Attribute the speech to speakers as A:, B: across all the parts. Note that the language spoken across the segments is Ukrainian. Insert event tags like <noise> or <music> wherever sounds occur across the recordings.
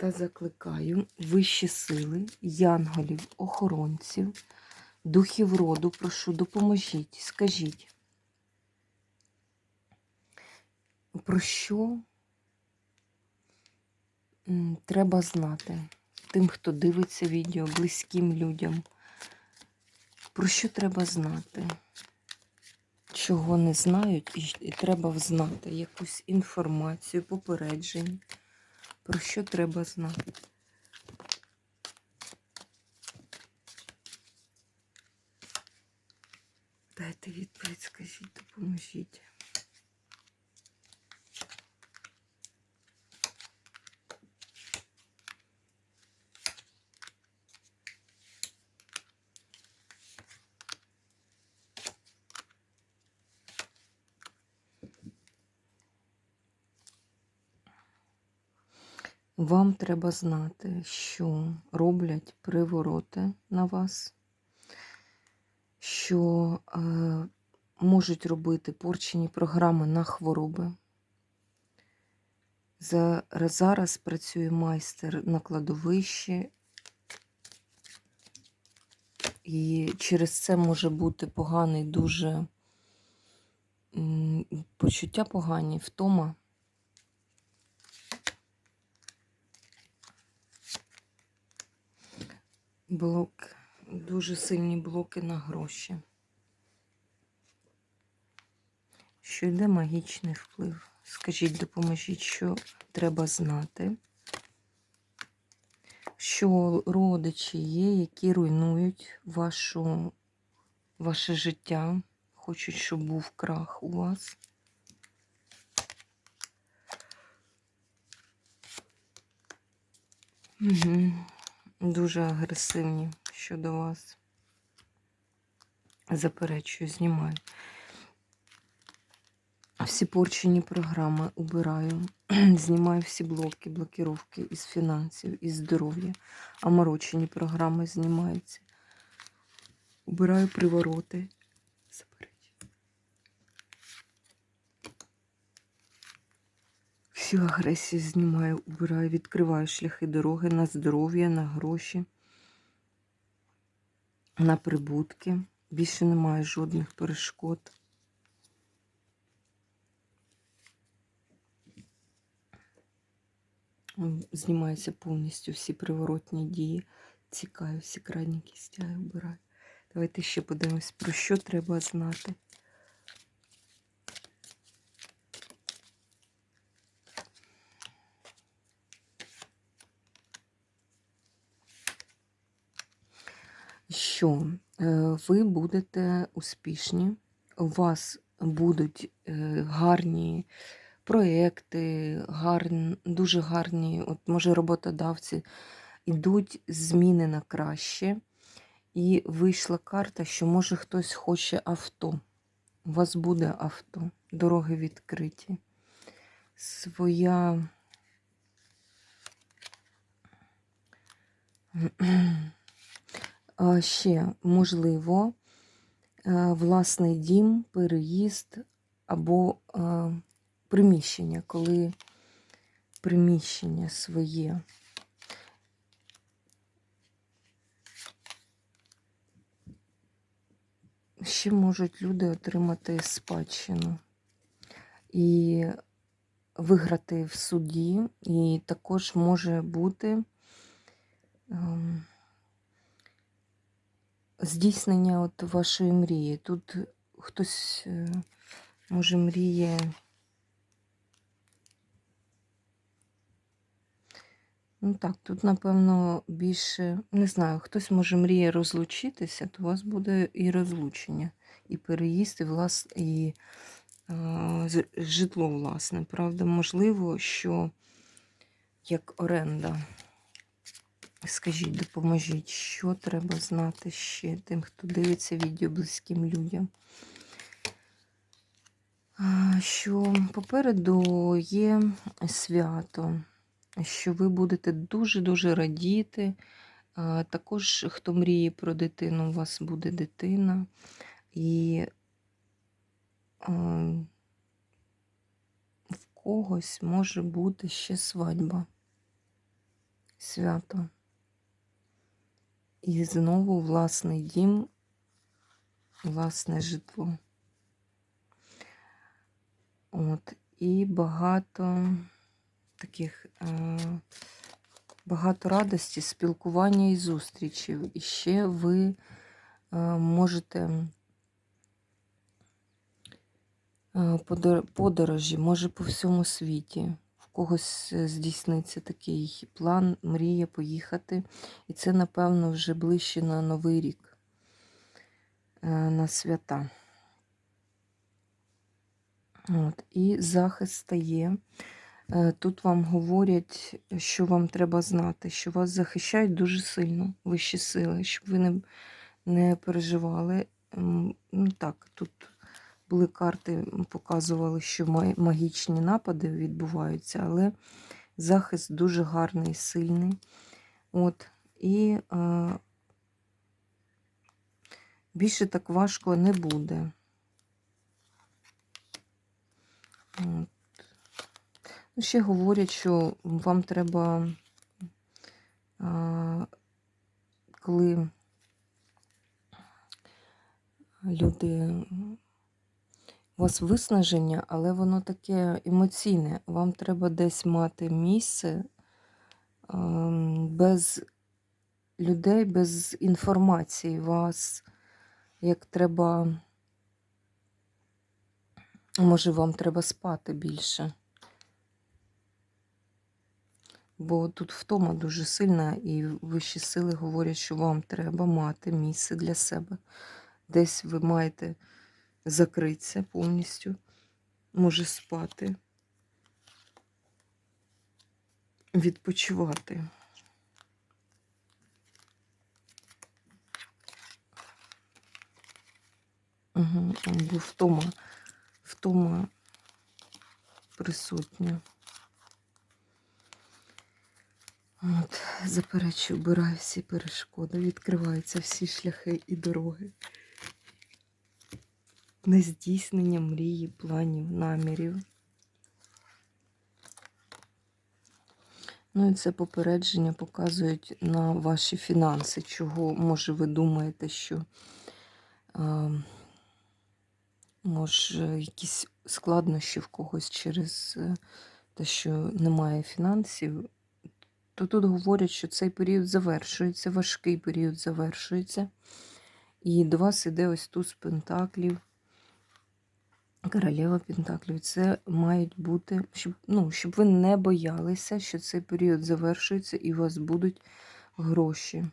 A: Та закликаю вищі сили, янголів, охоронців, духів роду, прошу, допоможіть, скажіть, про що треба знати тим, хто дивиться відео, близьким людям. Про що треба знати? Чого не знають, і, треба взнати якусь інформацію, попередження. Про що треба знати? Дайте відповідь, скажіть, допоможіть. Вам треба знати, що роблять привороти на вас, що е, можуть робити порчені програми на хвороби. За, зараз працює майстер на кладовищі, і через це може бути поганий дуже почуття погані, втома. Блок, дуже сильні блоки на гроші. Що йде магічний вплив? Скажіть, допоможіть, що треба знати, що родичі є, які руйнують вашу, ваше життя, хочуть, щоб був крах у вас. Угу. Дуже агресивні щодо вас. Заперечую, знімаю. Всі порчені програми убираю, <clears throat> знімаю всі блоки, блокировки із фінансів, із здоров'я, оморочені програми знімаються. Убираю привороти. Заперечую. Всю агресію знімаю, убираю, відкриваю шляхи дороги на здоров'я, на гроші, на прибутки. Більше немає жодних перешкод. Знімаються повністю всі приворотні дії. Цікаю, всі крайні кістяги обираю. Давайте ще подивимось, про що треба знати. Що е, ви будете успішні, у вас будуть е, гарні проекти, гарні, дуже гарні, от може роботодавці, йдуть зміни на краще. І вийшла карта, що може хтось хоче авто. У вас буде авто, дороги відкриті. Своя ще можливо власний дім, переїзд або приміщення, коли приміщення своє. Ще можуть люди отримати спадщину і виграти в суді, і також може бути ем, здійснення от вашої мрії. Тут хтось е, може мріє. Ну так, тут, напевно, більше, не знаю, хтось може мріє розлучитися, то у вас буде і розлучення, і переїзд, і, влас... і е, житло власне. Правда, можливо, що як оренда. Скажіть, допоможіть, що треба знати ще тим, хто дивиться відео близьким людям. Що попереду є свято, що ви будете дуже-дуже радіти. Також, хто мріє про дитину, у вас буде дитина. І в когось може бути ще свадьба, свято. І знову власний дім, власне житло. От, і багато таких е, багато радості, спілкування і зустрічів. І ще ви е, можете е, подорожі, може по всьому світі. Когось е, здійсниться такий план, мрія поїхати. І це, напевно, вже ближче на Новий рік, е, на свята. От, і захист стає. Е, Тут вам говорять, що вам треба знати, що вас захищають дуже сильно, вищі сили, щоб ви не, не переживали. Ну так, тут були карти, показували, що магічні напади відбуваються, але захист дуже гарний, сильний. От, і е, більше так важко не буде. От. Ну, Ще говорять, що вам треба, коли люди, у вас виснаження, але воно таке емоційне. Вам треба десь мати місце ем, без людей, без інформації. Вас як треба, може, вам треба спати більше. Бо тут втома дуже сильна, і вищі сили говорять, що вам треба мати місце для себе. Десь ви маєте закритися повністю, може спати, відпочивати. Угу. Втома, втома присутня. От, заперечую, обираю всі перешкоди, відкриваються всі шляхи і дороги. На здійснення мрії, планів, намірів. Ну і це попередження показують на ваші фінанси, чого, може, ви думаєте, що а, може якісь складнощі в когось через е, те, що немає фінансів то тут говорять, що цей період завершується, важкий період завершується. І до вас іде ось туз пентаклів, королева пентаклів. Це мають бути, щоб, ну, щоб ви не боялися, що цей період завершується і у вас будуть гроші.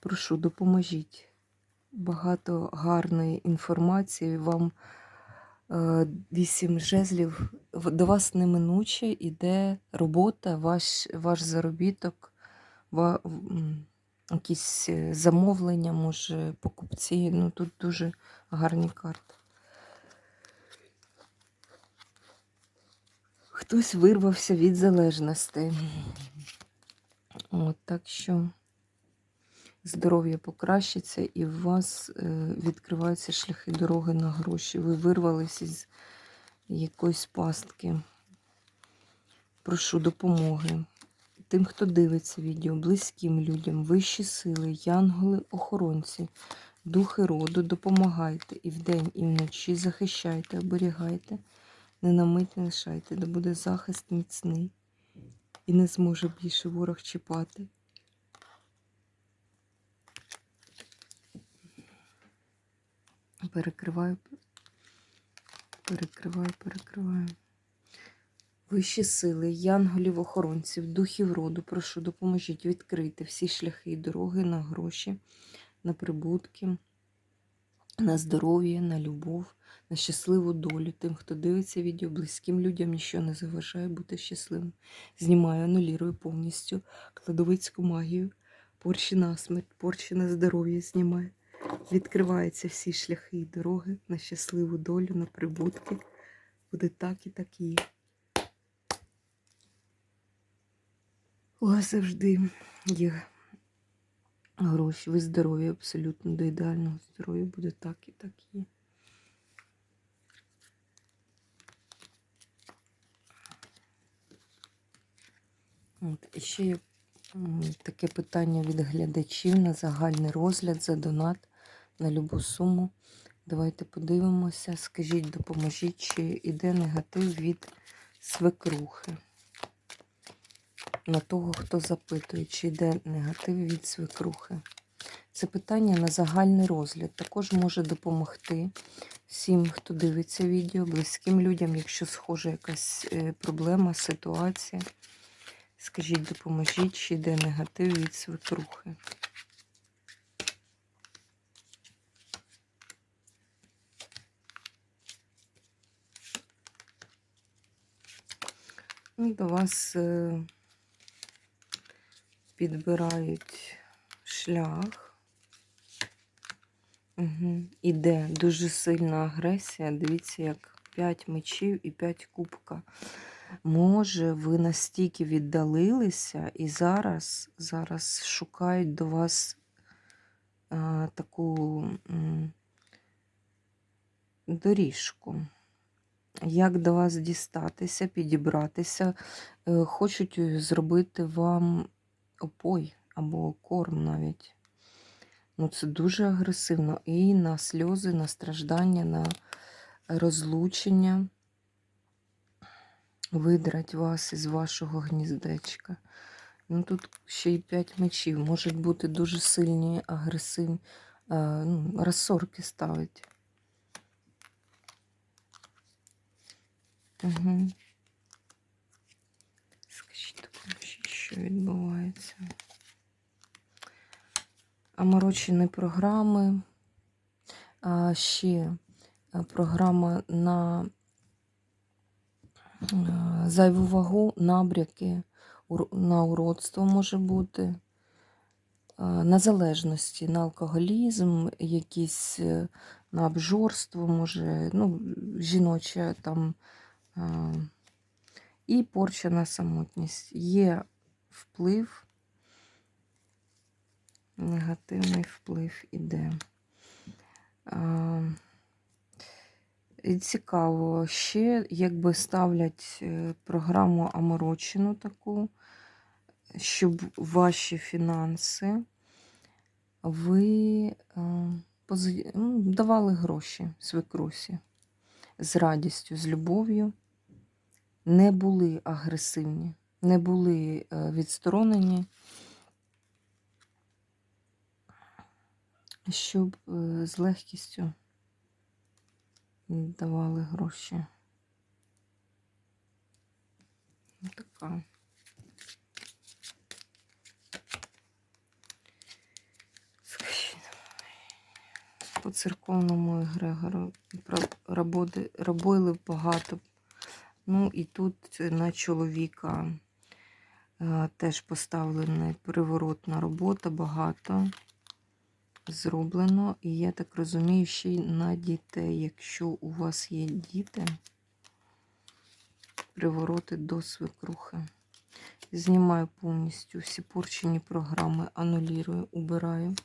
A: Прошу, допоможіть. Багато гарної інформації вам. Е, Вісім жезлів. До вас неминуче йде робота, ваш, ваш заробіток, ва, якісь е, замовлення, може, покупці. Ну, тут дуже гарні карти. Хтось вирвався від залежностей. От, так що здоров'я покращиться, і у вас е, відкриваються шляхи дороги на гроші. Ви вирвалися із якоїсь пастки. Прошу допомоги. Тим, хто дивиться відео, близьким людям, вищі сили, янголи, охоронці, духи роду, допомагайте і вдень, і вночі захищайте, оберігайте, не на мить не лишайте, де буде захист міцний і не зможе більше ворог чіпати. Перекриваю, перекриваю, перекриваю. Вищі сили, янголів, охоронців, духів роду, прошу, допоможіть відкрити всі шляхи і дороги на гроші, на прибутки, на здоров'я, на любов, на щасливу долю. Тим, хто дивиться відео, близьким людям нічого не заважає бути щасливим. Знімаю, анулірую повністю кладовицьку магію, порчі на смерть, порчі на здоров'я знімаю. Відкриваються всі шляхи і дороги на щасливу долю, на прибутки. Буде так і так і є. У вас завжди є гроші. Ви здорові абсолютно до ідеального здоров'я буде так і так є. От, і ще є таке питання від глядачів на загальний розгляд за донат на любу суму. Давайте подивимося. Скажіть, допоможіть, чи йде негатив від свекрухи. На того, хто запитує, чи йде негатив від свекрухи. Це питання на загальний розгляд. Також може допомогти всім, хто дивиться відео, близьким людям, якщо схожа якась е, проблема, ситуація. Скажіть, допоможіть, чи йде негатив від свекрухи. Ну, До вас е, підбирають шлях. Угу. Іде дуже сильна агресія. Дивіться, як 5 мечів і 5 кубка. Може, ви настільки віддалилися і зараз, зараз шукають до вас а, таку м, доріжку. Як до вас дістатися, підібратися, Е, хочуть зробити вам опой або корм навіть. Ну, це дуже агресивно. І на сльози, на страждання, на розлучення видрать вас із вашого гніздечка. Ну, тут ще й п'ять мечів. Можуть бути дуже сильні, агресивні, а, ну, розсорки ставить. Угу. Скажіть, допоможіть, що відбувається. Оморочені програми. А ще програма на зайву вагу, набряки, на уродство може бути, на залежності, на алкоголізм, якісь е, на обжорство, може, ну, жіноче там. І порча на самотність. Є вплив, негативний вплив іде. І цікаво, ще якби ставлять е, програму оморочену таку, щоб ваші фінанси ви е, ну, давали гроші свекрусі з радістю, з любов'ю, не були агресивні, не були е, відсторонені, щоб е, з легкістю давали гроші. Ну, Така. По церковному егрегору робили багато. Ну і тут на чоловіка теж поставлена приворотна робота, багато зроблено. І я так розумію, ще й на дітей. Якщо у вас є діти, привороти до свекрухи. Знімаю повністю всі порчені програми, анулірую, убираю.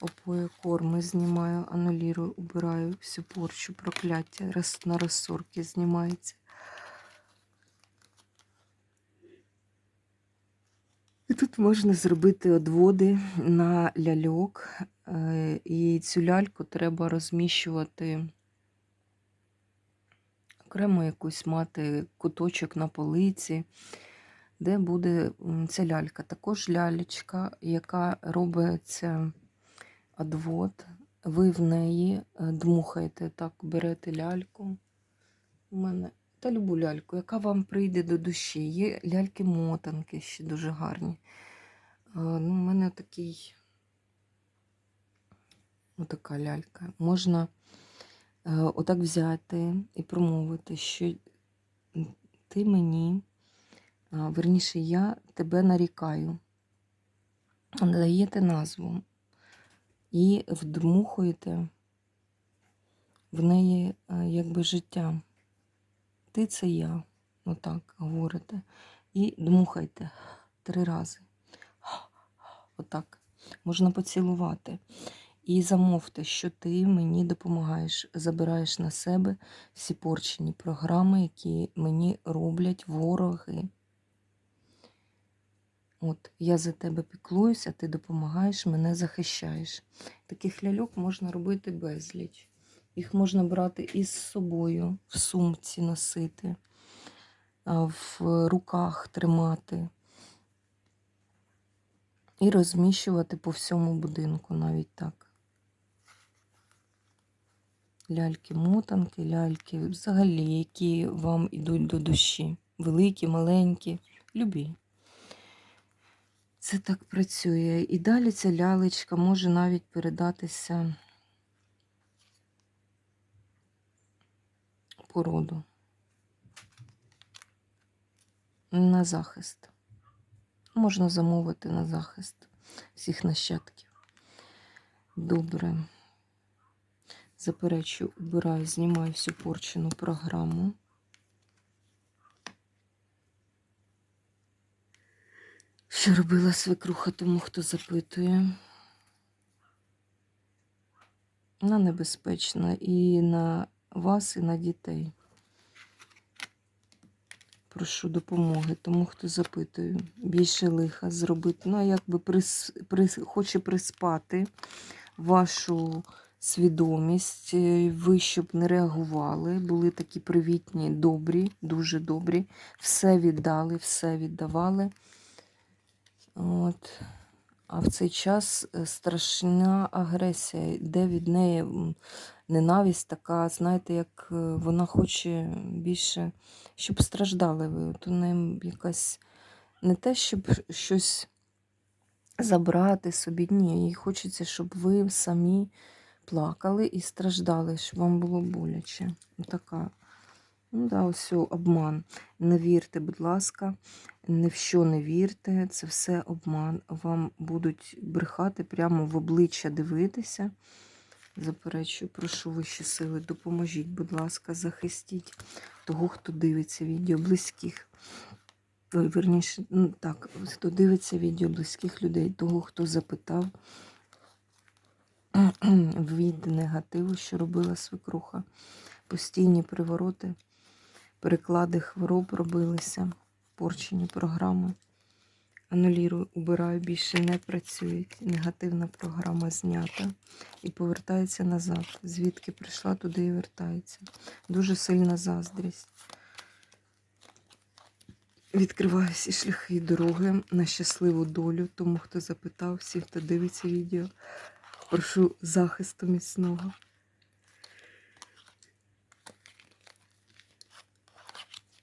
A: Опої корми знімаю, анулірую, убираю всю порчу, прокляття, на розсорки знімається. Тут можна зробити одводи на ляльок. е, І цю ляльку треба розміщувати окремо якусь мати куточок на полиці, де буде ця лялька. Також лялечка, яка робиться одвод. Ви в неї е, дмухаєте, так, берете ляльку. У мене та любу ляльку, яка вам прийде до душі. Є ляльки-мотанки ще дуже гарні. Ну, у мене такий, отака лялька. Можна е, отак взяти і промовити, що ти мені, а, верніше, я тебе нарікаю, даєте назву і вдмухуєте в неї е, якби життя. Ти це я, отак говорите. І дмухайте три рази. Отак. Можна поцілувати. І замовте, що ти мені допомагаєш, забираєш на себе всі порчені програми, які мені роблять вороги. От, я за тебе піклуюся, ти допомагаєш, мене захищаєш. Таких ляльок можна робити безліч. Їх можна брати із собою, в сумці носити, в руках тримати і розміщувати по всьому будинку навіть так. Ляльки-мотанки, ляльки, взагалі, які вам ідуть до душі. Великі, маленькі, любі. Це так працює. І далі ця лялечка може навіть передатися по роду. На захист. Можна замовити на захист всіх нащадків. Добре. Заперечую, убираю, знімаю всю порчену програму. Що робила свекруха тому, хто запитує? Вона небезпечна і на вас, і на дітей. Прошу допомоги тому, хто запитує. Більше лиха зробити. Ну, а якби прис, прис, хоче приспати вашу свідомість, е, ви щоб не реагували, були такі привітні, добрі, дуже добрі. Все віддали, все віддавали. От. А в цей час е, страшна агресія, йде від неї ненависть така, знаєте, як е, вона хоче більше, щоб страждали ви. От у неї якась не те, щоб щось забрати собі, ні, їй хочеться, щоб ви самі плакали і страждали, щоб вам було боляче. Така. Ну да, ось обман. Не вірте, будь ласка, ні в що не вірте, це все обман. Вам будуть брехати прямо в обличчя дивитися. Заперечую, прошу вищі сили, допоможіть, будь ласка, захистіть того, хто дивиться відео близьких. Верніше, ну так, хто дивиться відео близьких людей, того, хто запитав <clears throat> від негативу, що робила свекруха. Постійні привороти, переклади хвороб робилися, порчені програми. Анулірую, убираю, більше не працюють. Негативна програма знята і повертається назад. Звідки прийшла, туди і вертається. Дуже сильна заздрість. Відкриваю всі шляхи і дороги на щасливу долю, тому хто запитав, всі, хто дивиться відео. Прошу захисту міцного.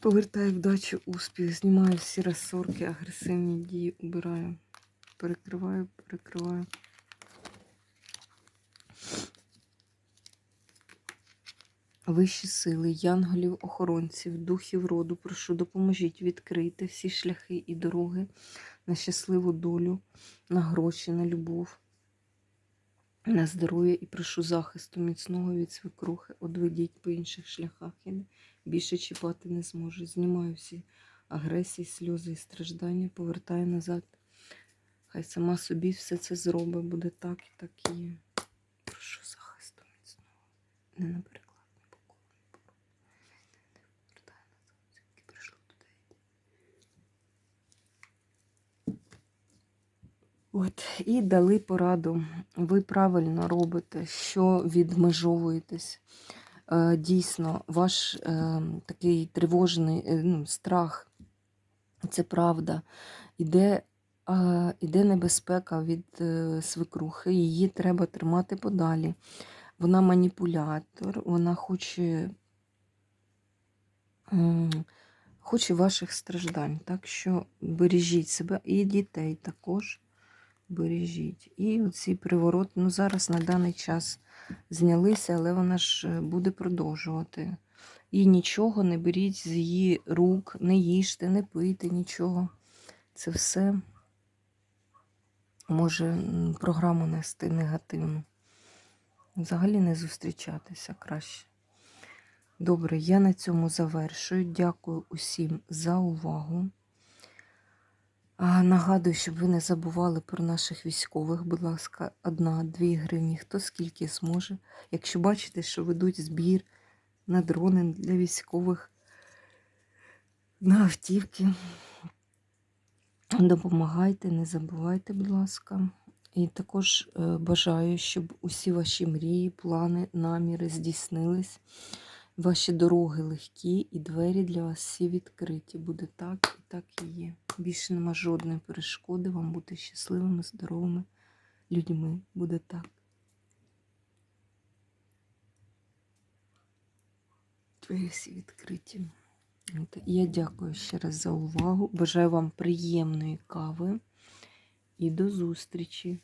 A: Повертаю вдачу, успіх, знімаю всі розсорки, агресивні дії, убираю. Перекриваю, перекриваю. Вищі сили, янголів, охоронців, духів роду, прошу, допоможіть відкрити всі шляхи і дороги на щасливу долю, на гроші, на любов, на здоров'я і прошу захисту міцного від свекрухи. Одведіть по інших шляхах. Я більше чіпати не зможу. Знімаю всі агресії, сльози і страждання, повертаю назад. Хай сама собі все це зробить, буде так і так і є. Прошу захисту міцного. Не напереклад, не поколу, не пору. Повертаю назад, звідки прийшло туди. йди. От, і дали пораду. Ви правильно робите, що відмежовуєтесь. Е, Дійсно, ваш е, такий тривожний е, ну, страх, це правда. Іде, е, іде небезпека від е, свекрухи, її треба тримати подалі. Вона маніпулятор, вона хоче, м, хоче ваших страждань. Так що бережіть себе і дітей також бережіть. І оці привороти, ну зараз на даний час знялися, але вона ж е, буде продовжувати. І нічого не беріть з її рук, не їжте, не пийте нічого. Це все може програму нести негативну. Взагалі не зустрічатися краще. Добре, я на цьому завершую. Дякую усім за увагу. Нагадую, щоб ви не забували про наших військових, будь ласка, одна-дві гривні, хто скільки зможе. Якщо бачите, що ведуть збір на дрони для військових, на автівки, допомагайте, не забувайте, будь ласка. І також е, бажаю, щоб усі ваші мрії, плани, наміри здійснились. Ваші дороги легкі і двері для вас всі відкриті. Буде так і так і є. Більше нема жодної перешкоди вам бути щасливими, здоровими людьми. Буде так. Двері всі відкриті. Я дякую ще раз за увагу. Бажаю вам приємної кави і до зустрічі!